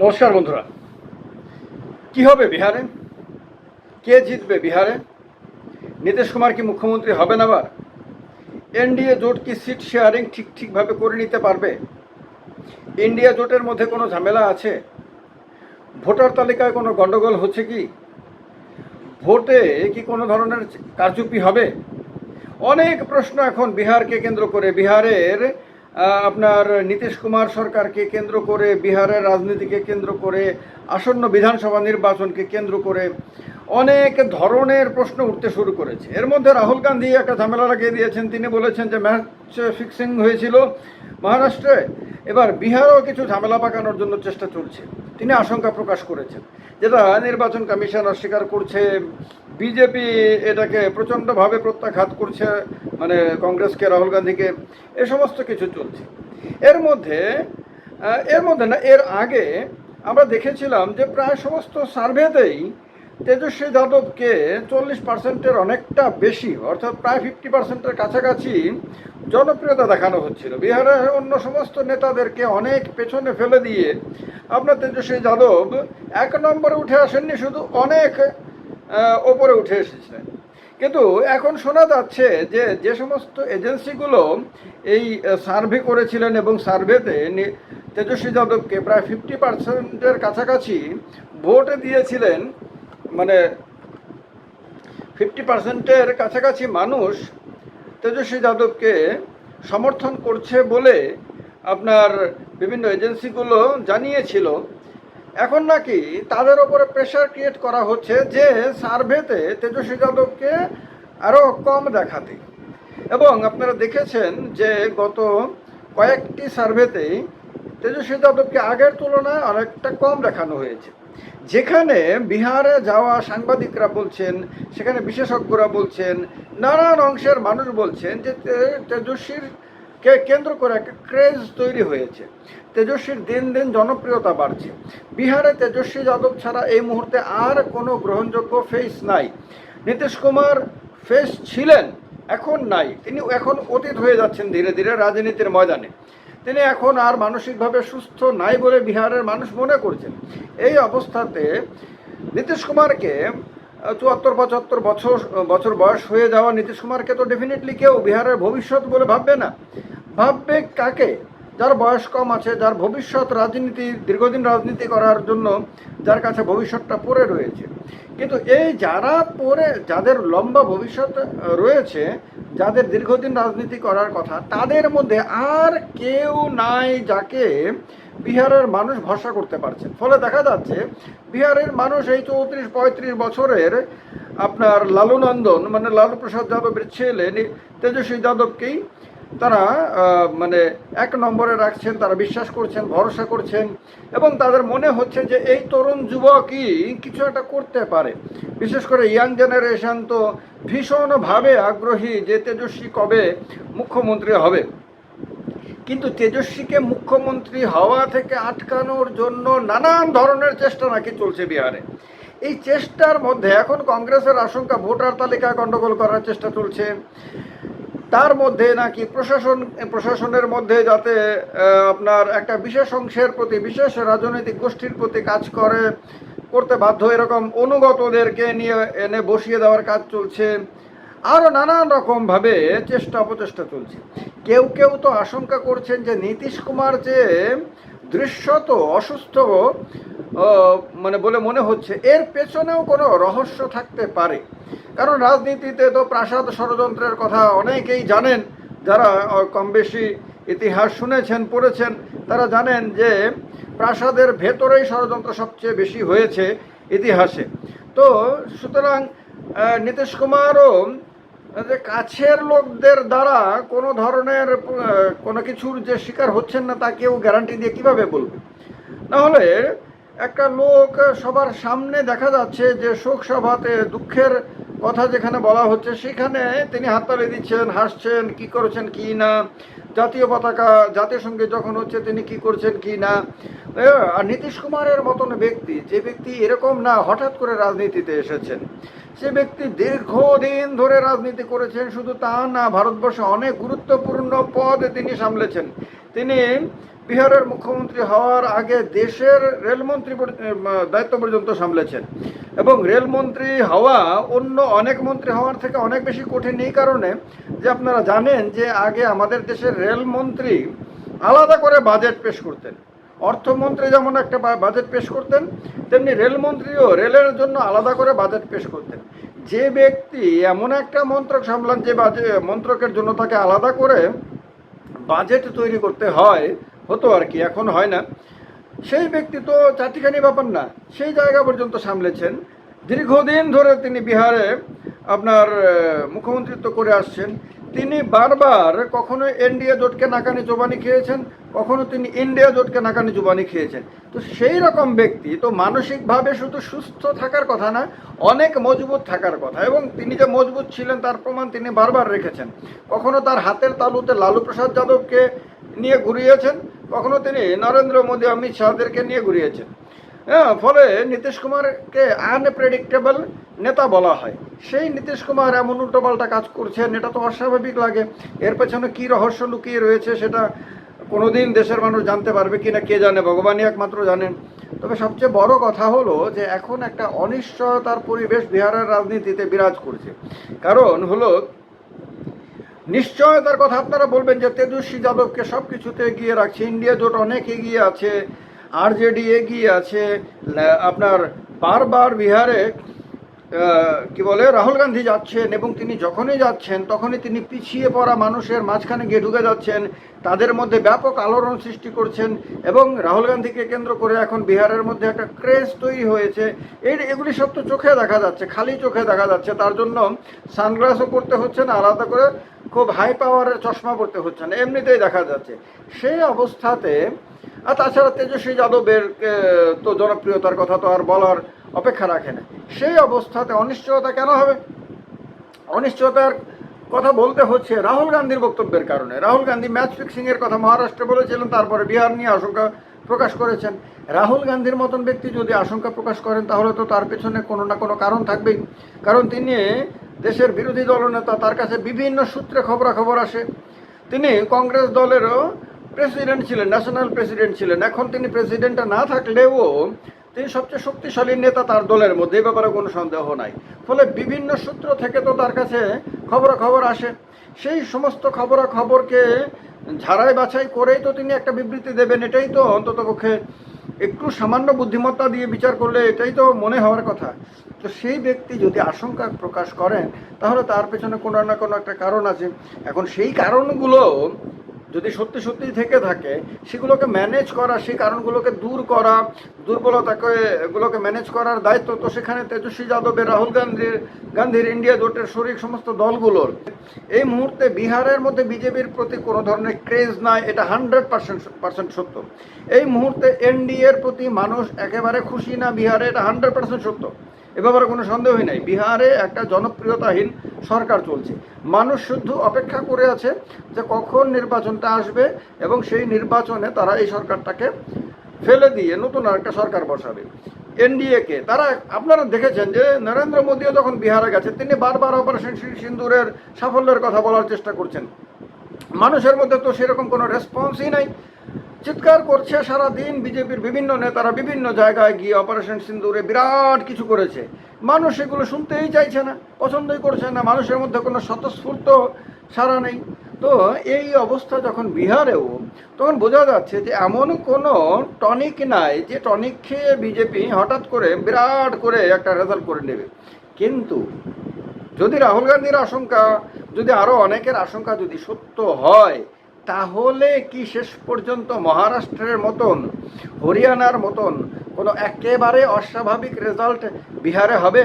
নমস্কার বন্ধুরা। কি হবে বিহারে? কে জিতবে বিহারে? নীতিশ কুমার কি মুখ্যমন্ত্রী হবেন আবার? এনডিএ জোট কি সিট শেয়ারিং ঠিক ঠিকভাবে করে নিতে পারবে? ইন্ডিয়া জোটের মধ্যে কোনো ঝামেলা আছে? ভোটার তালিকায় কোনো গণ্ডগোল হচ্ছে কি? ভোটে কি কোনো ধরনের কারচুপি হবে? অনেক প্রশ্ন এখন বিহারকে কেন্দ্র করে। বিহারের আপনার নীতিশ কুমার সরকারকে কেন্দ্র করে, বিহারের রাজনীতিকে কেন্দ্র করে, আসন্ন বিধানসভা নির্বাচনকে কেন্দ্র করে অনেক ধরনের প্রশ্ন উঠতে শুরু করেছে। এর মধ্যে রাহুল গান্ধী একটা ঝামেলা লাগিয়ে দিয়েছেন। তিনি বলেছেন যে ম্যাচ ফিক্সিং হয়েছিল। মহারাষ্ট্রে এবার বিহারও কিছু ঝামেলা পাকানোর জন্য চেষ্টা চলছে। তিনি আশঙ্কা প্রকাশ করেছেন যেটা নির্বাচন কমিশন অস্বীকার করছে, বিজেপি এটাকে প্রচণ্ডভাবে প্রত্যাঘাত করছে মানে কংগ্রেসকে, রাহুল গান্ধীকে, এ সমস্ত কিছু চলছে। এর মধ্যে এর মধ্যে না, এর আগে আমরা দেখেছিলাম যে প্রায় সমস্ত সার্ভেতেই তেজস্বী যাদবকে চল্লিশ পার্সেন্টের অনেকটা বেশি, অর্থাৎ প্রায় ফিফটি পার্সেন্টের কাছাকাছি জনপ্রিয়তা দেখানো হচ্ছিল। বিহারের অন্য সমস্ত নেতাদেরকে অনেক পেছনে ফেলে দিয়ে আপনার তেজস্বী যাদব এক নম্বরে উঠে আসেননি, শুধু অনেক ওপরে উঠে এসেছিলেন কিন্তু এখন শোনা যাচ্ছে যে যে সমস্ত এজেন্সিগুলো এই সার্ভে করেছিলেন এবং সার্ভেতে তেজস্বী যাদবকে প্রায় ফিফটি পার্সেন্টের কাছাকাছি ভোট দিয়েছিলেন মানে ফিফটি পার্সেন্টের কাছাকাছি মানুষ তেজস্বী যাদবকে সমর্থন করছে বলে আপনার বিভিন্ন এজেন্সিগুলো জানিয়েছিল। এখন নাকি তাদের ওপরে প্রেশার ক্রিয়েট করা হচ্ছে যে সার্ভেতে তেজস্বী যাদবকে আরও কম দেখাতে। এবং আপনারা দেখেছেন যে গত কয়েকটি সার্ভেতেই তেজস্বী যাদবকে আগের তুলনায় অনেকটা কম দেখানো হয়েছে। যেখানে বিহারে যাওয়া সাংবাদিকরা বলছেন, সেখানে বিশেষজ্ঞরা বলছেন, নানান অংশের মানুষ বলছেন যে তেজস্বীর কে, কেন্দ্র করে একটা ক্রেজ তৈরি হয়েছে। তেজস্বীর দিন দিন জনপ্রিয়তা বাড়ছে। বিহারে তেজস্বী যাদব ছাড়া এই মুহূর্তে আর কোনো গ্রহণযোগ্য ফেস নাই। নীতিশ কুমার ফেস ছিলেন, এখন নাই। তিনি এখন অতীত হয়ে যাচ্ছেন ধীরে ধীরে রাজনীতির ময়দানে। তিনি এখন আর মানসিকভাবে সুস্থ নাই বলে বিহারের মানুষ মনে করছেন। এই অবস্থাতে নীতিশ কুমারকে চুয়াত্তর, পঁচাত্তর বছর বছর বয়স হয়ে যাওয়া নীতিশ কুমারকে তো ডেফিনেটলি কেউ বিহারের ভবিষ্যৎ বলে ভাববে না। ভাববে কাকে? যার বয়স কম আছে, যার ভবিষ্যৎ রাজনীতি, দীর্ঘদিন রাজনীতি করার জন্য যার কাছে ভবিষ্যৎটা পড়ে রয়েছে। কিন্তু এই যারা পড়ে, যাদের লম্বা ভবিষ্যৎ রয়েছে, যাদের দীর্ঘদিন রাজনীতি করার কথা, তাদের মধ্যে আর কেউ নাই যাকে বিহারের মানুষ ভরসা করতে পারছে। ফলে দেখা যাচ্ছে, বিহারের মানুষ এই চৌত্রিশ, পঁয়ত্রিশ বছরের আপনার লালু নন্দন মানে লালু প্রসাদ যাদবের ছেলে, তেজস্বী যাদবকেই তারা মানে এক নম্বরে রাখছেন, তারা বিশ্বাস করছেন, ভরসা করছেন এবং তাদের মনে হচ্ছে যে এই তরুণ যুবকই কিছু একটা করতে পারে। বিশেষ করে ইয়াং জেনারেশন তো ভীষণভাবে আগ্রহী যে তেজস্বী কবে মুখ্যমন্ত্রী হবে। কিন্তু তেজস্বীকে মুখ্যমন্ত্রী হওয়া থেকে আটকানোর জন্য নানান ধরনের চেষ্টা নাকি চলছে বিহারে। এই চেষ্টার মধ্যে এখন কংগ্রেসের আশঙ্কা ভোটার তালিকায় গণ্ডগোল করার চেষ্টা চলছে। তার মধ্যে নাকি প্রশাসন, প্রশাসনের মধ্যে যাতে আপনার একটা বিশেষ অংশের প্রতি, বিশেষ রাজনৈতিক গোষ্ঠীর প্রতি কাজ করে, করতে বাধ্য এরকম অনুগতদেরকে নিয়ে এনে বসিয়ে দেওয়ার কাজ চলছে। আরও নানান রকমভাবে চেষ্টা অপচেষ্টা চলছে। কেউ কেউ তো আশঙ্কা করছেন যে নীতিশ কুমার যে দৃশ্যত অসুস্থ মানে বলে মনে হচ্ছে, এর পেছনেও কোনো রহস্য থাকতে পারে। কারণ রাজনীতিতে তো প্রাসাদ ষড়যন্ত্রের কথা অনেকেই জানেন, যারা কম বেশি ইতিহাস শুনেছেন, পড়েছেন, তারা জানেন যে প্রাসাদের ভেতরেই ষড়যন্ত্র সবচেয়ে বেশি হয়েছে ইতিহাসে। তো সুতরাং নীতিশ কুমারও যে কাছের লোকদের দ্বারা কোনো ধরনের কোনো কিছুর যে শিকার হচ্ছেন না, তা কেউ গ্যারান্টি দিয়ে কীভাবে বলবে? নাহলে একটা লোক সবার সামনে দেখা যাচ্ছে যে শোক সভাতে দুঃখের কথা যেখানে বলা হচ্ছে, সেখানে তিনি হাততালি দিচ্ছেন, হাসছেন, কি করেছেন কি না, জাতীয় পতাকা জাতীয় সঙ্গে যখন হচ্ছে তিনি কি করছেন কি না। আর নীতিশ কুমারের মতন ব্যক্তি, যে ব্যক্তি এরকম না, হঠাৎ করে রাজনীতিতে এসেছেন, সে ব্যক্তি দীর্ঘদিন ধরে রাজনীতি করেছেন, শুধু তা না, ভারতবর্ষে অনেক গুরুত্বপূর্ণ পদ তিনি সামলেছেন। তিনি বিহারের মুখ্যমন্ত্রী হওয়ার আগে দেশের রেলমন্ত্রী দায়িত্ব পর্যন্ত সামলেছেন। এবং রেলমন্ত্রী হওয়া অন্য অনেক মন্ত্রী হওয়ার থেকে অনেক বেশি কঠিন এই কারণে যে আপনারা জানেন যে আগে আমাদের দেশের রেলমন্ত্রী আলাদা করে বাজেট পেশ করতেন। অর্থমন্ত্রী যেমন একটা বাজেট পেশ করতেন, তেমনি রেলমন্ত্রীও রেলের জন্য আলাদা করে বাজেট পেশ করতেন। যে ব্যক্তি এমন একটা মন্ত্রক সামলান যে মন্ত্রকের জন্য তাকে আলাদা করে বাজেট তৈরি করতে হয় হতো আর কি, এখন হয় না। সেই ব্যক্তি তো চারটিখানি ব্যাপার না, সেই জায়গা পর্যন্ত সামলেছেন। দীর্ঘদিন ধরে তিনি বিহারে আপনার মুখ্যমন্ত্রিত্ব করে আসছেন। তিনি বারবার কখনো এনডিএ জোটকে নাকানি জোবানি খেয়েছেন, কখনো তিনি ইন্ডিয়া জোটকে নাকানি জোবানি খেয়েছেন। তো সেই রকম ব্যক্তি তো মানসিকভাবে শুধু সুস্থ থাকার কথা না, অনেক মজবুত থাকার কথা। এবং তিনি যে মজবুত ছিলেন তার প্রমাণ তিনি বারবার রেখেছেন। কখনো তার হাতের তালুতে লালু প্রসাদ যাদবকে নিয়ে ঘুরিয়েছেন। কখনো তিনি নরেন্দ্র মোদী অমিত শাহদেরকে নিয়ে ঘুরিয়েছেন। হ্যাঁ ফলে নীতিশ কুমারকে আনপ্রেডিক্টেবল নেতা বলা হয়। সেই নীতিশ কুমার এমন উল্টোপাল্টা কাজ করছেন, এটা তো অস্বাভাবিক লাগে। এর পেছনে কী রহস্য লুকিয়ে রয়েছে সেটা কোনোদিন দেশের মানুষ জানতে পারবে কি না কে জানে? ভগবানই একমাত্র জানেন। তবে সবচেয়ে বড় কথা হলো যে, এখন একটা অনিশ্চয়তার পরিবেশ বিহারের রাজনীতিতে বিরাজ করছে। কারণ হলো নিশ্চয়তার কথা আপনারা বলবেন যে তেজস্বী যাদবকে সব কিছুতে এগিয়ে রাখছে। ইন্ডিয়া জোট অনেক এগিয়ে আছে, আরজেডি এগিয়ে আছে আপনার বারবার বিহারে কি বলে, রাহুল গান্ধী যাচ্ছেন এবং তিনি যখনই যাচ্ছেন তখনই তিনি পিছিয়ে পড়া মানুষের মাঝখানে গিয়ে ঢুকে যাচ্ছেন। তাদের মধ্যে ব্যাপক আলোড়ন সৃষ্টি করছেন এবং রাহুল গান্ধীকে কেন্দ্র করে এখন বিহারের মধ্যে একটা ক্রেজ তৈরি হয়েছে। এই এগুলি সব তো চোখে দেখা যাচ্ছে, খালি চোখে দেখা যাচ্ছে। তার জন্য সানগ্লাসও পরতে হচ্ছে না, আলাদা করে খুব হাই পাওয়ারের চশমা পরতে হচ্ছে না, এমনিতেই দেখা যাচ্ছে। সেই অবস্থাতে, আর তাছাড়া তেজস্বী যাদবের তো জনপ্রিয়তার কথা তো আর বলার অপেক্ষা রাখে না। সেই অবস্থাতে অনিশ্চয়তা কেন হবে? অনিশ্চয়তার কথা বলতে হচ্ছে রাহুল গান্ধীর বক্তব্যের কারণে। রাহুল গান্ধী ম্যাচ ফিক্সিংয়ের কথা মহারাষ্ট্রে বলেছিলেন, তারপরে বিহার নিয়ে আশঙ্কা প্রকাশ করেছেন। রাহুল গান্ধীর মতন ব্যক্তি যদি আশঙ্কা প্রকাশ করেন, তাহলে তো তার পেছনে কোনো না কোনো কারণ থাকবেই। কারণ তিনি দেশের বিরোধী দলনেতা তার কাছে বিভিন্ন সূত্রে খবরাখবর আসে। তিনি কংগ্রেস দলেরও প্রেসিডেন্ট ছিলেন, ন্যাশনাল প্রেসিডেন্ট ছিলেন। এখন তিনি প্রেসিডেন্টটা না থাকলেও তিনি সবচেয়ে শক্তিশালী নেতা তার দলের মধ্যে এই ব্যাপারে কোনো সন্দেহ নাই। ফলে বিভিন্ন সূত্র থেকে তো তার কাছে খবরাখবর আসে। সেই সমস্ত খবরাখবরকে ঝাড়াই বাছাই করেই তো তিনি একটা বিবৃতি দেবেন, এটাই তো অন্ততপক্ষে একটু সামান্য বুদ্ধিমত্তা দিয়ে বিচার করলে এটাই তো মনে হওয়ার কথা। তো সেই ব্যক্তি যদি আশঙ্কা প্রকাশ করেন, তাহলে তার পেছনে কোনো না কোনো একটা কারণ আছে। এখন সেই কারণগুলো যদি সত্যি সত্যি থেকে থাকে, সেগুলোকে ম্যানেজ করা, সেই কারণগুলোকে দূর করা, দুর্বলতাকে এগুলোকে ম্যানেজ করার দায়িত্ব তো সেখানে তেজস্বী যাদবের রাহুল গান্ধীর গান্ধীর ইন্ডিয়া জোটের শরিক সমস্ত দলগুলোর। এই মুহূর্তে বিহারের মধ্যে বিজেপির প্রতি কোনো ধরনের ক্রেজ নাই, এটা হান্ড্রেড পার্সেন্ট পার্সেন্ট সত্য। এই মুহূর্তে এনডিএর প্রতি মানুষ একেবারে খুশি না, বিহারে এটা হান্ড্রেড পার্সেন্ট সত্য। এ ব্যাপারে কোনো সন্দেহই নাই। বিহারে একটা জনপ্রিয়তাহীন সরকার চলছে। মানুষ শুধু অপেক্ষা করে আছে যে কখন নির্বাচনটা আসবে এবং সেই নির্বাচনে তারা এই সরকারটাকে ফেলে দিয়ে নতুন আর একটা সরকার বসাবে। এনডিএকে তারা, আপনারা দেখেছেন যে নরেন্দ্র মোদীও যখন বিহারে গেছে, তিনি বারবার অপারেশন সিন্দুরের সাফল্যের কথা বলার চেষ্টা করছেন। মানুষের মধ্যে তো সেরকম কোনো রেসপন্সই নাই। চিৎকার করছে সারা দিন বিজেপির বিভিন্ন নেতারা বিভিন্ন জায়গায় গিয়ে অপারেশন সিন্দুরে বিরাট কিছু করেছে। মানুষ এগুলো শুনতেই চাইছে না, পছন্দই করছে না, মানুষের মধ্যে কোনো স্বতঃস্ফূর্ত সারা নেই। তো এই অবস্থা যখন বিহারেও, তখন বোঝা যাচ্ছে যে এমন কোনো টনিক নাই যে টনিক খেয়ে বিজেপি হঠাৎ করে বিরাট করে একটা রেজাল্ট করে নেবে। কিন্তু যদি রাহুল গান্ধীর আশঙ্কা, যদি আরও অনেকের আশঙ্কা যদি সত্য হয় তাহলে কি শেষ পর্যন্ত মহারাষ্ট্রের মতন, হরিয়ানার মতন কোনো একেবারে অস্বাভাবিক রেজাল্ট বিহারে হবে?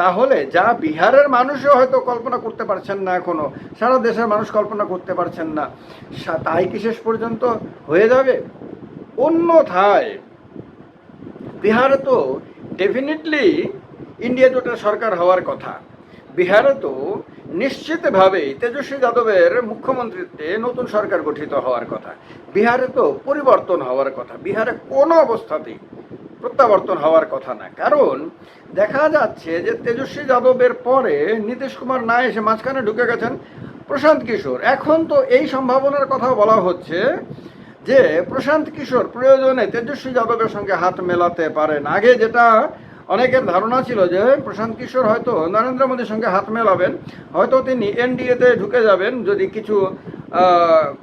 তাহলে যা বিহারের মানুষও হয়তো কল্পনা করতে পারছেন না এখনও, সারা দেশের মানুষ কল্পনা করতে পারছেন না। তাই কি শেষ পর্যন্ত হয়ে যাবে? অন্যথায়, বিহারে তো ডেফিনেটলি ইন্ডিয়া জোটের সরকার হওয়ার কথা। বিহারে তো নিশ্চিতভাবেই তেজস্বী যাদবের মুখ্যমন্ত্রীত্বে নতুন সরকার গঠিত হওয়ার কথা। বিহারে তো পরিবর্তন হওয়ার কথা। বিহারে কোনো অবস্থাতেই প্রত্যাবর্তন হওয়ার কথা না। কারণ দেখা যাচ্ছে যে তেজস্বী যাদবের পরে নীতিশ কুমার না এসে মাঝখানে ঢুকে গেছেন প্রশান্ত কিশোর। এখন তো এই সম্ভাবনার কথা বলা হচ্ছে যে প্রশান্ত কিশোর প্রয়োজনে তেজস্বী যাদবের সঙ্গে হাত মেলাতে পারেন। আগে যেটা অনেকের ধারণা ছিল যে প্রশান্ত কিশোর হয়তো নরেন্দ্র মোদীর সঙ্গে হাত মেলাবেন। হয়তো তিনি এনডিএতে ঢুকে যাবেন। যদি কিছু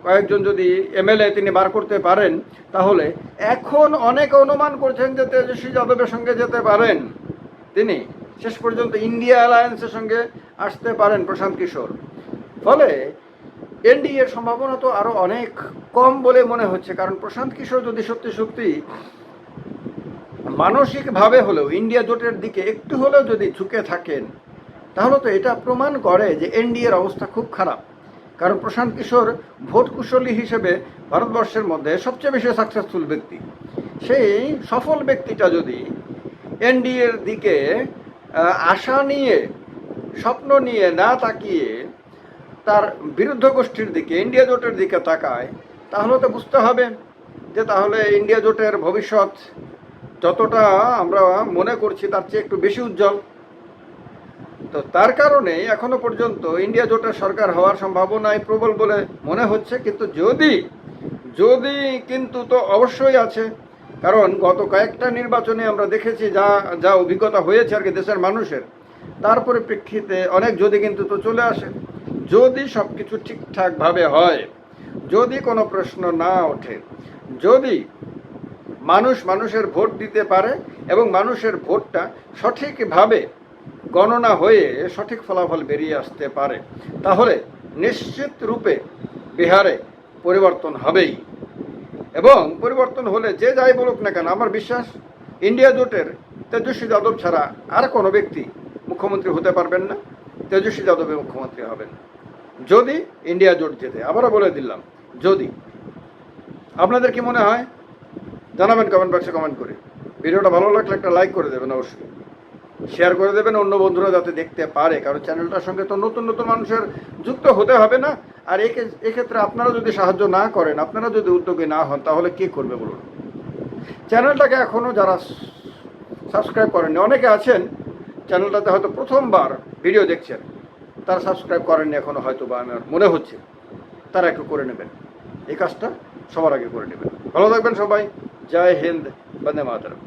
কয়েকজন যদি এমএলএ তিনি বার করতে পারেন, তাহলে এখন অনেক অনুমান করছেন যে তেজস্বী যাদবের সঙ্গে যেতে পারেন তিনি। শেষ পর্যন্ত ইন্ডিয়া অ্যালায়েন্সের সঙ্গে আসতে পারেন প্রশান্ত কিশোর। ফলে এনডিএর সম্ভাবনা তো আরও অনেক কম বলে মনে হচ্ছে। কারণ প্রশান্ত কিশোর যদি সত্যি সত্যি মানসিকভাবে হলেও ইন্ডিয়া জোটের দিকে একটু হলেও যদি ঝুঁকে থাকেন, তাহলে তো এটা প্রমাণ করে যে এনডিএর অবস্থা খুব খারাপ। কারণ প্রশান্ত কিশোর ভোট কুশলী হিসেবে ভারতবর্ষের মধ্যে সবচেয়ে বেশি সাকসেসফুল ব্যক্তি। সেই সফল ব্যক্তিটা যদি এনডিএর দিকে আশা নিয়ে, স্বপ্ন নিয়ে না তাকিয়ে তার বিরুদ্ধ গোষ্ঠীর দিকে, ইন্ডিয়া জোটের দিকে তাকায়, তাহলে তো বুঝতে হবে যে তাহলে ইন্ডিয়া জোটের ভবিষ্যৎ যতটা আমরা মনে করছি তার চেয়ে একটু বেশি উজ্জ্বল। তো তার কারণে এখনও পর্যন্ত ইন্ডিয়া জোটের সরকার হওয়ার সম্ভাবনাই প্রবল বলে মনে হচ্ছে। কিন্তু যদি যদি কিন্তু তো অবশ্যই আছে। কারণ গত কয়েকটা নির্বাচনে আমরা দেখেছি যা যা অভিজ্ঞতা হয়েছে আর কি দেশের মানুষের। তার পরিপ্রেক্ষিতে অনেক যদি কিন্তু তো চলে আসে। যদি সব কিছু ঠিকঠাকভাবে হয়, যদি কোনো প্রশ্ন না ওঠে, যদি মানুষ মানুষের ভোট দিতে পারে এবং মানুষের ভোটটা সঠিকভাবে গণনা হয়ে সঠিক ফলাফল বেরিয়ে আসতে পারে। তাহলে নিশ্চিত রূপে বিহারে পরিবর্তন হবেই। এবং পরিবর্তন হলে যে যাই বলুক না কেন, আমার বিশ্বাস ইন্ডিয়া জোটের তেজস্বী যাদব ছাড়া আর কোনো ব্যক্তি মুখ্যমন্ত্রী হতে পারবেন না, তেজস্বী যাদবে মুখ্যমন্ত্রী হবেন। যদি ইন্ডিয়া জোট যেতে আবারও বলে দিলাম, যদি। আপনাদের কি মনে হয়? জানাবেন কমেন্ট বক্সে কমেন্ট করে। ভিডিওটা ভালো লাগলে একটা লাইক করে দেবেন অবশ্যই। শেয়ার করে দেবেন অন্য বন্ধুরা যাতে দেখতে পারে, কারণ চ্যানেলটার সঙ্গে তো নতুন নতুন মানুষের যুক্ত হতে হবে না। আর একে- এক্ষেত্রে আপনারা যদি সাহায্য না করেন, আপনারা যদি উদ্যোগী না হন, তাহলে কে করবে বলুন? চ্যানেলটাকে এখনও যারা সাবস্ক্রাইব করেননি, অনেকে আছেন চ্যানেলটাতে হয়তো প্রথমবার ভিডিও দেখছেন। তারা সাবস্ক্রাইব করেননি এখনও হয়তো বা আমার মনে হচ্ছে। তারা একটু করে নেবেন। এই কাজটা সবার আগে করে নেবেন। ভালো থাকবেন সবাই। জয় হিন্দ বন্দে মাতরম।